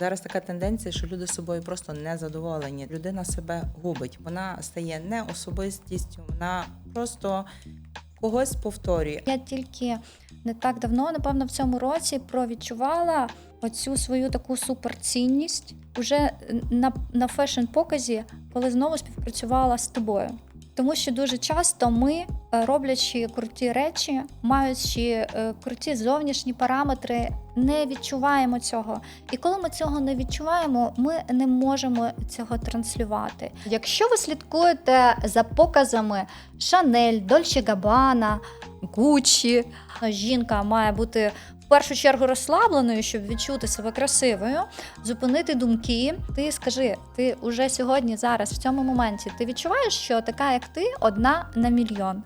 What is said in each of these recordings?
Зараз така тенденція, що люди з собою просто не задоволені. Людина себе губить. Вона стає не особистістю, вона просто когось повторює. Я тільки не так давно, напевно, в цьому році провідчувала оцю свою таку суперцінність уже на, на фешн-показі, коли знову співпрацювала з тобою. Тому що дуже часто ми, е, роблячи круті речі, маючи е, круті зовнішні параметри, не відчуваємо цього. І коли ми цього не відчуваємо, ми не можемо цього транслювати. Якщо ви слідкуєте за показами Шанель, Дольче Габана, Гуччі, жінка має бути першу чергу розслабленою, щоб відчути себе красивою, зупинити думки. Ти скажи, ти уже сьогодні, зараз, в цьому моменті, ти відчуваєш, що така, як ти, одна на мільйон.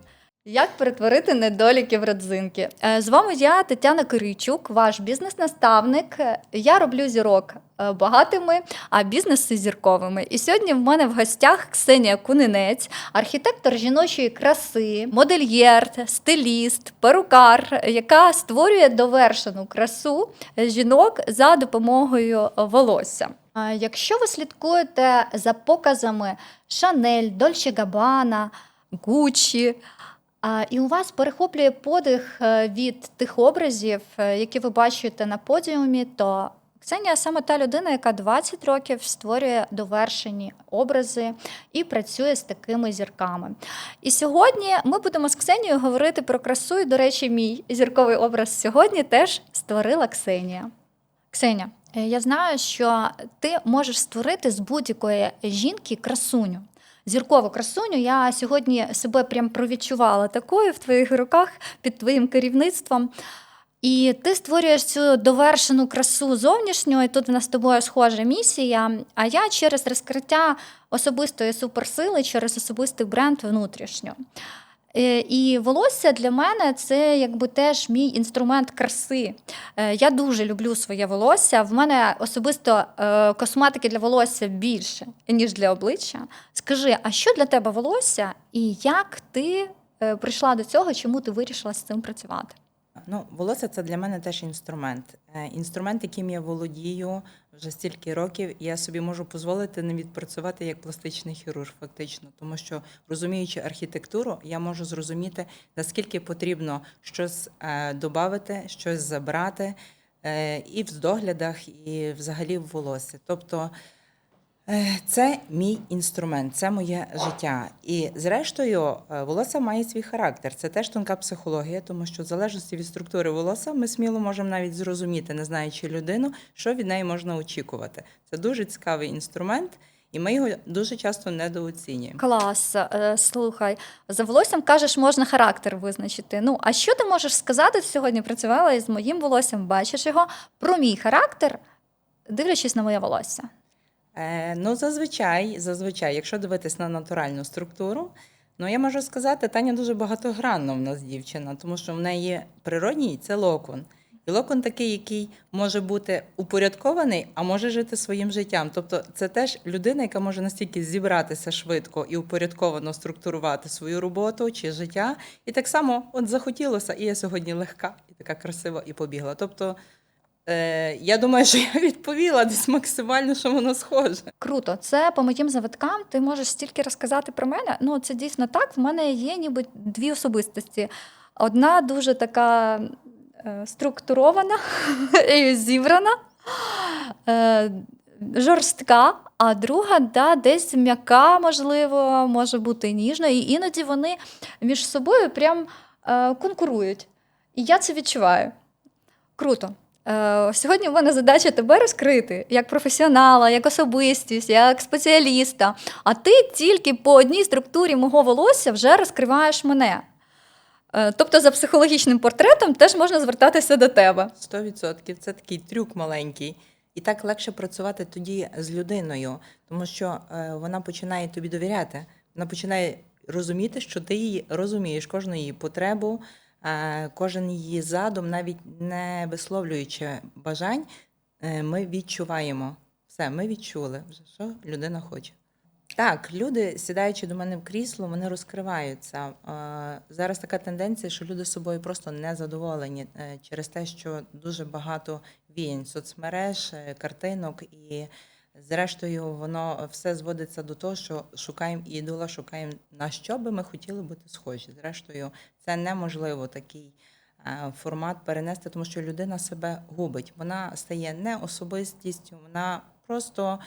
Як перетворити недоліки в родзинки? Е, З вами я, Тетяна Киричук, ваш бізнес-наставник. Е, Я роблю зірок е, багатими, а бізнеси зірковими. І сьогодні в мене в гостях Ксенія Кунинець, архітектор жіночої краси, модельєр, стиліст, перукар, яка створює довершену красу жінок за допомогою волосся. Якщо ви слідкуєте за показами Шанель, Дольче Габана, Гуччі, І у вас перехоплює подих е, від тих образів, е, які ви бачите на подіумі, то Ксенія саме та людина, яка 20 років створює довершені образи і працює з такими зірками. І сьогодні ми будемо з Ксенією говорити про красу. І, до речі, мій зірковий образ сьогодні теж створила Ксенія. Ксеня, е, я знаю, що ти можеш створити з будь-якої жінки красуню. Зіркову красуню. Я сьогодні себе прям провідчувала такою в твоїх руках під твоїм керівництвом. І ти створюєш цю довершену красу зовнішню, і тут в нас з тобою схожа місія. А я через розкриття особистої суперсили, через особистий бренд внутрішньо. Е, І волосся для мене це якби теж мій інструмент краси. Е, Я дуже люблю своє волосся. В мене особисто е, косметики для волосся більше, ніж для обличчя. Скажи, а що для тебе волосся, і як ти прийшла до цього, чому ти вирішила з цим працювати? Ну, волосся це для мене теж інструмент. Е, Інструмент, яким я володію вже стільки років, я собі можу дозволити не відпрацювати як пластичний хірург, фактично, тому що розуміючи архітектуру, я можу зрозуміти, наскільки потрібно щось е, додати, щось забрати, е, і в доглядах, і взагалі в волосі. Тобто. Е, Це мій інструмент, це моє життя. І зрештою, е, волосся має свій характер. Це теж тонка психологія, тому що в залежності від структури волосся ми сміло можемо навіть зрозуміти, не знаючи людину, що від неї можна очікувати. Це дуже цікавий інструмент, і ми його дуже часто недооцінюємо. Клас, Е, слухай, за волоссям кажеш, можна характер визначити. Ну, а що ти можеш сказати? Ти сьогодні працювала із моїм волоссям, бачиш його про мій характер, дивлячись на моє волосся. Е, ну, зазвичай, зазвичай, якщо дивитись на натуральну структуру, ну я можу сказати, Таня дуже багатогранна в нас дівчина, тому що в неї природній це локон. І локон такий, який може бути упорядкований, а може жити своїм життям. Тобто, це теж людина, яка може настільки зібратися швидко і упорядковано структурувати свою роботу чи життя. І так само от захотілося, і я сьогодні легка, і така красива, і побігла. Тобто, е, я думаю, що я відповіла десь максимально, що воно схоже. Круто, це по моїм завиткам. Ти можеш стільки розказати про мене. Ну, це дійсно так. В мене є ніби дві особистості. Одна дуже така е, структурована і зібрана, е, жорстка, а друга да, десь м'яка, можливо, може бути ніжна. І іноді вони між собою прям е, конкурують. І я це відчуваю. Круто. Е, Сьогодні в мене задача тебе розкрити як професіонала, як особистість, як спеціаліста. А ти тільки по одній структурі мого волосся вже розкриваєш мене. Е, Тобто за психологічним портретом теж можна звертатися до тебе. 100% це такий трюк маленький. І так легше працювати тоді з людиною, тому що е, вона починає тобі довіряти. Вона починає розуміти, що ти її розумієш, кожну її потребу, кожен її задум, навіть не висловлюючи бажань, е, ми відчуваємо. Все, ми відчули, вже, що людина хоче. Так, люди, сідаючи до мене в крісло, вони розкриваються. Е, Зараз така тенденція, що люди собою просто не задоволені е, через те, що дуже багато віянь соцмереж, е, картинок і. Зрештою, воно все зводиться до того, що шукаємо ідола, шукаємо на що би ми хотіли бути схожі. Зрештою, це неможливо такий е, формат перенести, тому що людина себе губить. Вона стає не особистістю, вона просто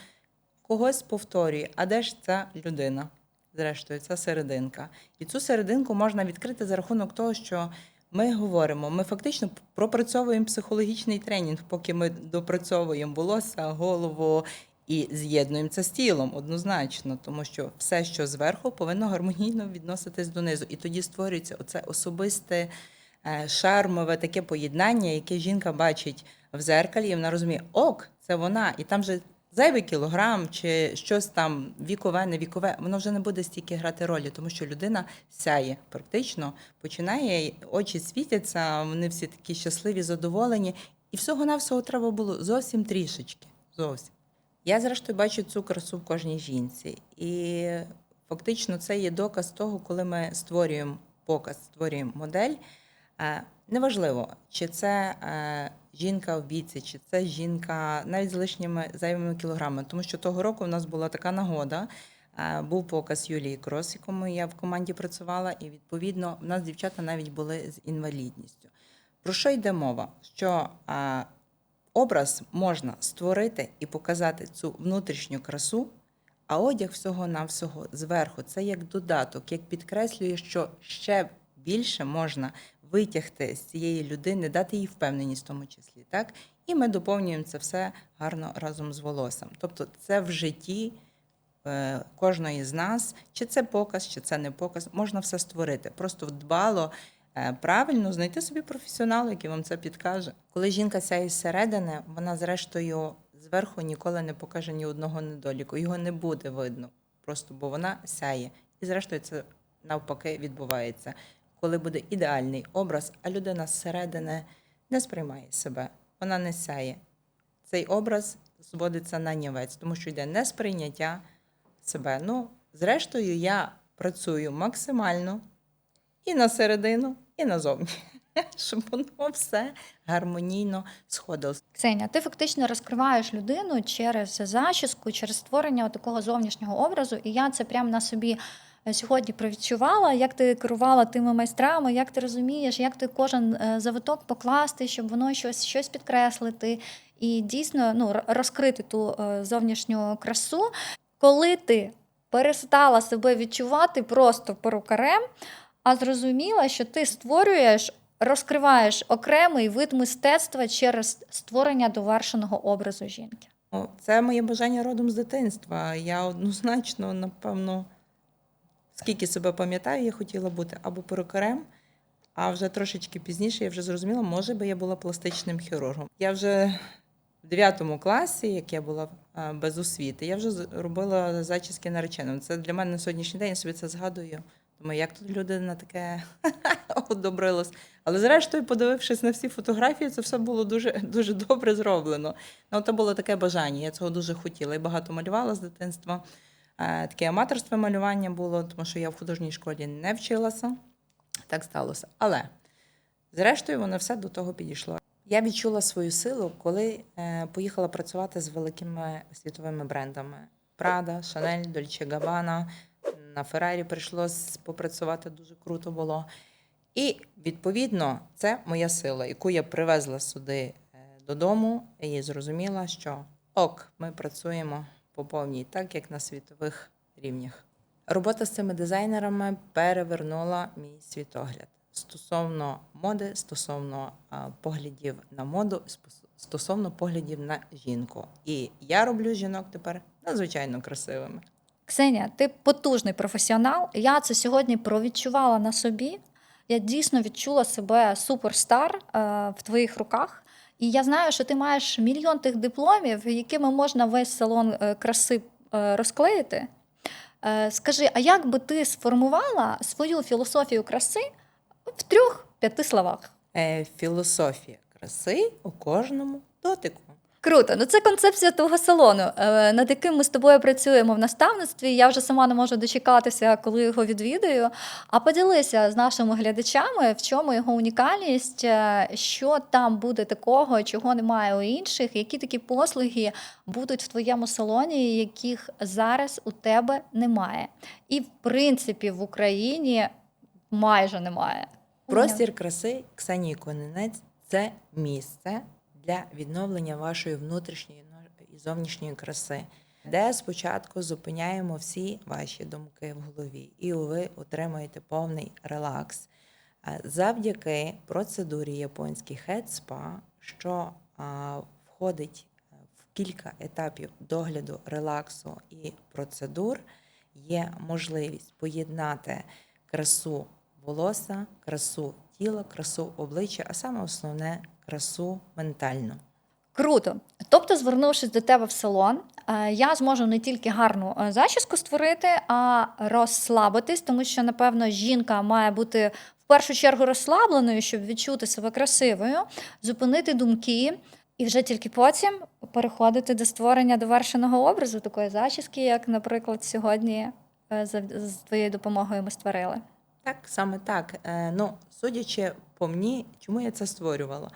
когось повторює. А де ж ця людина? Зрештою, ця серединка. І цю серединку можна відкрити за рахунок того, що ми говоримо, ми фактично пропрацьовуємо психологічний тренінг, поки ми допрацьовуємо волосся, голову і з'єднуємо це з тілом однозначно, тому що все, що зверху, повинно гармонійно відноситись донизу. І тоді створюється оце особисте е, шармове таке поєднання, яке жінка бачить в зеркалі, і вона розуміє, ок, це вона, і там же зайвий кілограм чи щось там вікове, не вікове, воно вже не буде стільки грати ролі, тому що людина сяє практично, починає, очі світяться, вони всі такі щасливі, задоволені. І всього-навсього треба було зовсім трішечки. Зовсім. Я, зрештою, бачу цю красу в кожній жінці. І фактично це є доказ того, коли ми створюємо показ, створюємо модель. Е, Неважливо, чи це е, жінка в віці, чи це жінка навіть з лишніми зайвими кілограмами. Тому що того року в нас була така нагода. е, Був показ Юлії Крос, якому я в команді працювала, і відповідно в нас дівчата навіть були з інвалідністю. Про що йде мова? Що образ можна створити і показати цю внутрішню красу, а одяг всього-навсього зверху це як додаток, як підкреслює, що ще більше можна витягти з цієї людини, дати їй впевненість в тому числі. Так? І ми доповнюємо це все гарно разом з волоссям. Тобто це в житті е, кожної з нас, чи це показ, чи це не показ, можна все створити. Просто дбало правильно знайти собі професіонала, який вам це підкаже. Коли жінка сяє зсередини, вона зрештою зверху ніколи не покаже ні одного недоліку. Його не буде видно, просто бо вона сяє. І зрештою це навпаки відбувається. Коли буде ідеальний образ, а людина зсередини не сприймає себе, вона не сяє. Цей образ зводиться на нівець, тому що йде несприйняття себе. Ну, зрештою, я працюю максимально і на середину, і назовні, щоб воно все гармонійно сходилось. Ксеня, ти фактично розкриваєш людину через зачіску, через створення такого зовнішнього образу, і я це прямо на собі е, сьогодні провідчувала, як ти керувала тими майстрами, як ти розумієш, як ти кожен е, завиток покласти, щоб воно щось, щось підкреслити, і дійсно ну, розкрити ту е, зовнішню красу. Коли ти перестала себе відчувати просто перукарем, а зрозуміла, що ти створюєш, розкриваєш окремий вид мистецтва через створення довершеного образу жінки. Це моє бажання родом з дитинства. Я однозначно, напевно, скільки себе пам'ятаю, я хотіла бути або перукарем, а вже трошечки пізніше я вже зрозуміла, може би я була пластичним хірургом. Я вже в 9 класі, як я була без освіти, я вже робила зачіски нареченим. Це для мене на сьогоднішній день я собі це згадую. Думаю, як тут людина таке одобрилась. Але зрештою, подивившись на всі фотографії, це все було дуже, дуже добре зроблено. Ну, це було таке бажання, я цього дуже хотіла. І багато малювала з дитинства. Е, Таке аматорське малювання було, тому що я в художній школі не вчилася. Так сталося. Але, зрештою, воно все до того підійшло. Я відчула свою силу, коли е, поїхала працювати з великими світовими брендами: Prada, Chanel, Dolce Gabbana. На Феррарі прийшлось попрацювати дуже круто було. І відповідно, це моя сила, яку я привезла сюди е, додому, і зрозуміла, що ок, ми працюємо по повній, так як на світових рівнях. Робота з цими дизайнерами перевернула мій світогляд стосовно моди, стосовно поглядів на моду, стосовно поглядів на жінку. І я роблю жінок тепер надзвичайно красивими. Ксенія, ти потужний професіонал. Я це сьогодні провідчувала на собі. Я дійсно відчула себе суперстар е, в твоїх руках. І я знаю, що ти маєш мільйон тих дипломів, якими можна весь салон е, краси е, розклеїти. Скажи, а як би ти сформувала свою філософію краси в трьох-п'яти словах? Філософія краси у кожному дотику. Круто. Ну це концепція твого салону, е, над яким ми з тобою працюємо в наставництві. Я вже сама не можу дочекатися, коли його відвідаю. А поділися з нашими глядачами, в чому його унікальність, е, що там буде такого, чого немає у інших, які такі послуги будуть в твоєму салоні, яких зараз у тебе немає. І в принципі в Україні майже немає. Простір краси Ксенії Конинець це місце для відновлення вашої внутрішньої і зовнішньої краси, де спочатку зупиняємо всі ваші думки в голові, і ви отримаєте повний релакс. Е, Завдяки процедурі японський Spa, що входить е, в кілька етапів догляду, релаксу і процедур, є можливість поєднати красу волосся, красу тіла, красу обличчя, а саме основне красу ментальну. Круто. Тобто, звернувшись до тебе в салон, е, я зможу не тільки гарну е, зачіску створити, а розслабитись, тому що, напевно, жінка має бути в першу чергу розслабленою, щоб відчути себе красивою, зупинити думки, і вже тільки потім переходити до створення довершеного образу такої зачіски, як, наприклад, сьогодні е, з твоєю допомогою ми створили. Так, саме так. Ну, судячи по мені, чому я це створювала?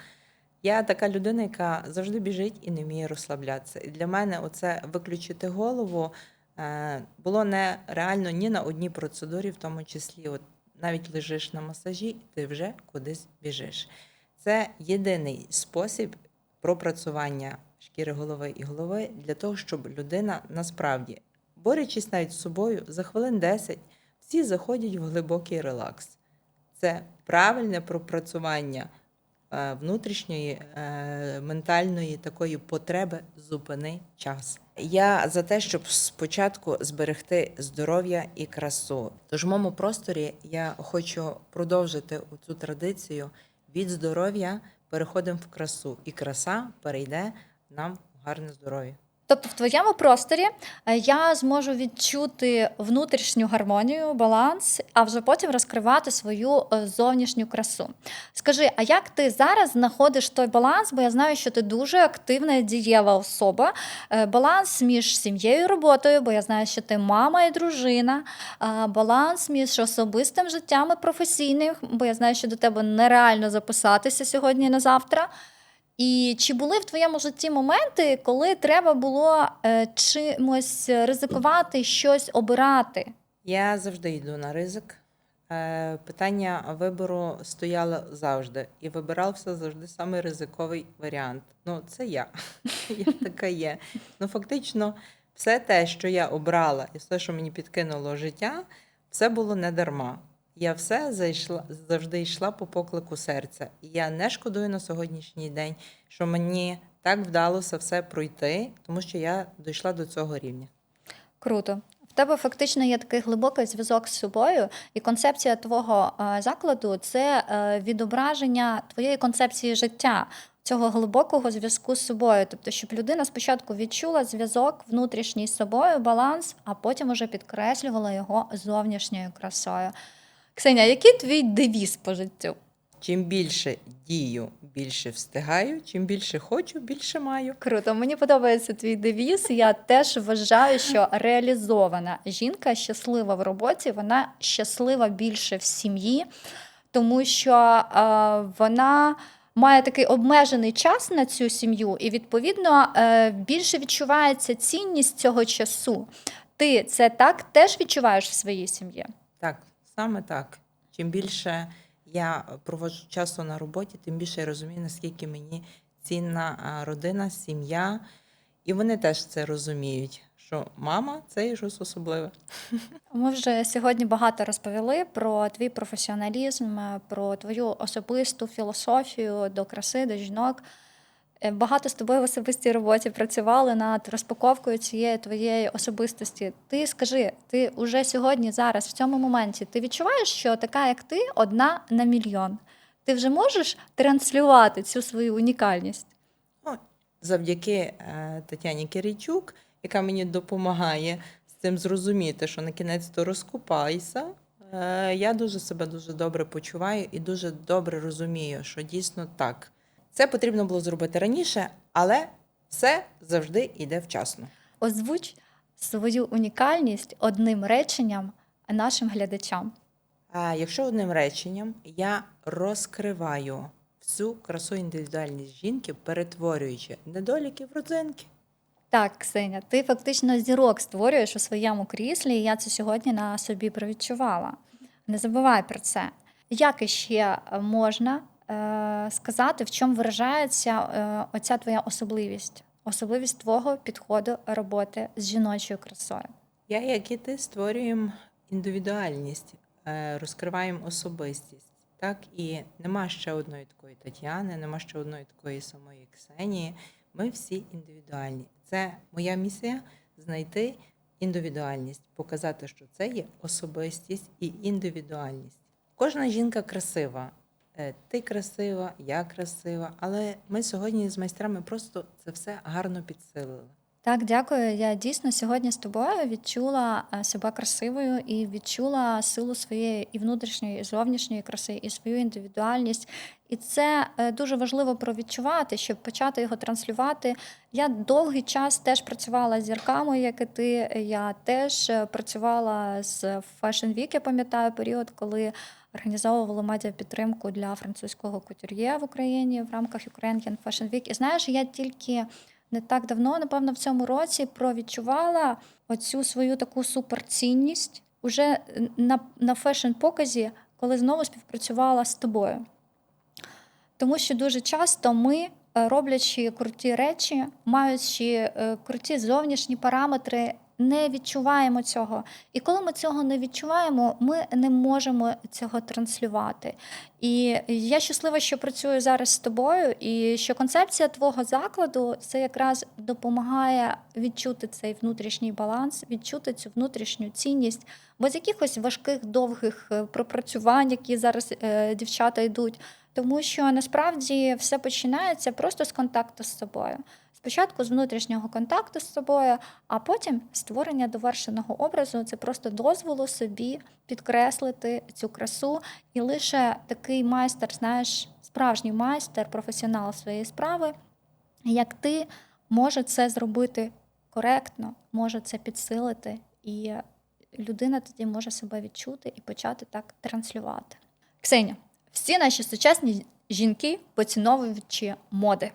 Я така людина, яка завжди біжить і не вміє розслаблятися. І для мене оце виключити голову е, було нереально ні на одній процедурі, в тому числі, от навіть лежиш на масажі, ти вже кудись біжиш. Це єдиний спосіб пропрацювання шкіри голови і голови для того, щоб людина насправді, борючись навіть з собою, за хвилин 10 всі заходять в глибокий релакс. Це правильне пропрацювання внутрішньої е, ментальної такої потреби зупини час. Я за те, щоб спочатку зберегти здоров'я і красу. Тож в моєму просторі я хочу продовжити цю традицію від здоров'я переходимо в красу, і краса перейде нам в гарне здоров'я. Тобто в твоєму просторі е, я зможу відчути внутрішню гармонію, баланс, а вже потім розкривати свою е, зовнішню красу. Скажи, а як ти зараз знаходиш той баланс? Бо я знаю, що ти дуже активна дієва особа. Е, Баланс між сім'єю і роботою, бо я знаю, що ти мама і дружина, баланс між особистим життям і професійним, бо я знаю, що до тебе нереально записатися сьогодні на завтра. І чи були в твоєму житті моменти, коли треба було е, чимось ризикувати, щось обирати? Я завжди йду на ризик. Е, Питання вибору стояло завжди, і вибирався завжди самий ризиковий варіант. Ну, це я. Я така є. Ну, фактично, все те, що я обрала, і все, що мені підкинуло життя, все було не дарма. Я все зайшла, завжди йшла по поклику серця. І я не шкодую на сьогоднішній день, що мені так вдалося все пройти, тому що я дійшла до цього рівня. Круто. В тебе фактично є такий глибокий зв'язок з собою, і концепція твого е, закладу це е, відображення твоєї концепції життя, цього глибокого зв'язку з собою. Тобто, щоб людина спочатку відчула зв'язок внутрішній з собою, баланс, а потім уже підкреслювала його зовнішньою красою. Ксеня, який твій девіз по життю? Чим більше дію, більше встигаю, чим більше хочу, більше маю. Круто, мені подобається твій девіз. Я теж вважаю, що реалізована жінка щаслива в роботі, вона щаслива більше в сім'ї, тому що е, вона. Має такий обмежений час на цю сім'ю, і відповідно е, більше відчувається цінність цього часу. Ти це так теж відчуваєш в своїй сім'ї? Так, саме так. Чим більше я проводжу часу на роботі, тим більше я розумію, наскільки мені цінна родина, сім'я. І вони теж це розуміють, що мама це є щось особливе. Ми вже сьогодні багато розповіли про твій професіоналізм, про твою особисту філософію до краси, до жінок. Е, Багато з тобою в особистій роботі працювали над розпаковкою цієї твоєї особистості. Ти скажи, ти уже сьогодні, зараз, в цьому моменті, ти відчуваєш, що така, як ти, одна на мільйон. Ти вже можеш транслювати цю свою унікальність? Ну, завдяки е, Тетяні Киричук, яка мені допомагає з цим зрозуміти, що на кінець то розкупайся. Е, я дуже себе дуже добре почуваю і дуже добре розумію, що дійсно так. Це потрібно було зробити раніше, але Все завжди йде вчасно. Озвуч свою унікальність одним реченням нашим глядачам. А якщо одним реченням я розкриваю всю красу індивідуальність жінки, перетворюючи недоліки в родзинки. Так, Ксеня, ти фактично зірок створюєш у своєму кріслі, і я це сьогодні на собі провідчувала. Не забувай про це. Як іще можна сказати, в чому виражається е, оця твоя особливість, особливість твого підходу роботи з жіночою красою? Я, як і ти, створюємо індивідуальність, е, розкриваємо особистість. Так, і нема ще одної такої Тетяни, нема ще одної такої самої Ксенії. Ми всі індивідуальні. Це моя місія знайти індивідуальність, показати, що це є особистість і індивідуальність. Кожна жінка красива. Е, Ти красива, я красива, але ми сьогодні з майстрами просто це все гарно підсилили. Так, дякую. Я дійсно сьогодні з тобою відчула е, себе красивою і відчула силу своєї і внутрішньої, і зовнішньої краси, і свою індивідуальність. І це е, дуже важливо провідчувати, щоб почати його транслювати. Я довгий час теж працювала з зірками, як і ти. Я теж е, працювала з Fashion Week, я пам'ятаю період, коли організовували медіапідтримку для французького кутюр'є в Україні в рамках Ukrainian Fashion Week. І знаєш, я тільки не так давно, напевно, в цьому році провідчувала оцю свою таку суперцінність уже на, на фешн-показі, коли знову співпрацювала з тобою. Тому що дуже часто ми, е, роблячи круті речі, маючи е, круті зовнішні параметри, не відчуваємо цього. І коли ми цього не відчуваємо, ми не можемо цього транслювати. І я щаслива, що працюю зараз з тобою, і що концепція твого закладу це якраз допомагає відчути цей внутрішній баланс, відчути цю внутрішню цінність, без якихось важких довгих е, пропрацювань, які зараз е, дівчата йдуть. Тому що насправді все починається просто з контакту з собою. Спочатку з внутрішнього контакту з собою, а потім створення довершеного образу це просто дозволу собі підкреслити цю красу. І лише такий майстер, знаєш, справжній майстер, професіонал своєї справи, як ти, може це зробити коректно, може це підсилити, і людина тоді може себе відчути і почати так транслювати. Ксеня, всі наші сучасні жінки поціновуючи моди.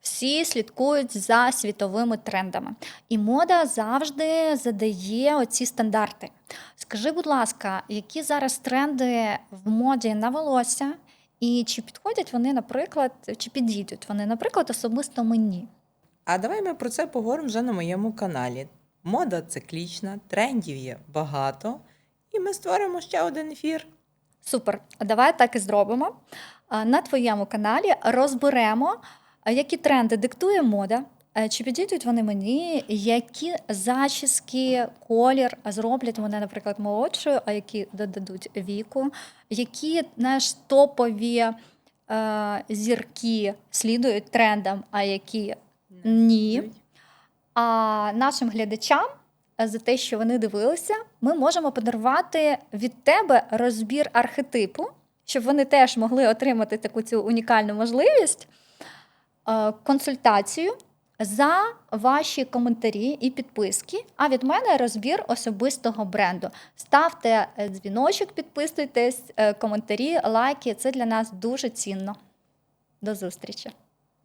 Всі слідкують за світовими трендами. І мода завжди задає оці стандарти. Скажи, будь ласка, які зараз тренди в моді на волосся, і чи підходять вони, наприклад, чи підійдуть вони, наприклад, особисто мені? А давай ми про це поговоримо вже на моєму каналі. Мода циклічна, трендів є багато, і ми створимо ще один ефір. Супер, давай так і зробимо. На твоєму каналі розберемо, які тренди диктує мода, чи підійдуть вони мені, які зачіски, колір зроблять мене, наприклад, молодшою, а які додадуть віку, які знаєш, топові е, зірки слідують трендам, а які ні. А нашим глядачам за те, що вони дивилися, ми можемо подарувати від тебе розбір архетипу, щоб вони теж могли отримати таку цю унікальну можливість, е, консультацію за ваші коментарі і підписки. А від мене розбір особистого бренду. Ставте е, дзвіночок, підписуйтесь, е, коментарі, лайки. Це для нас дуже цінно. До зустрічі!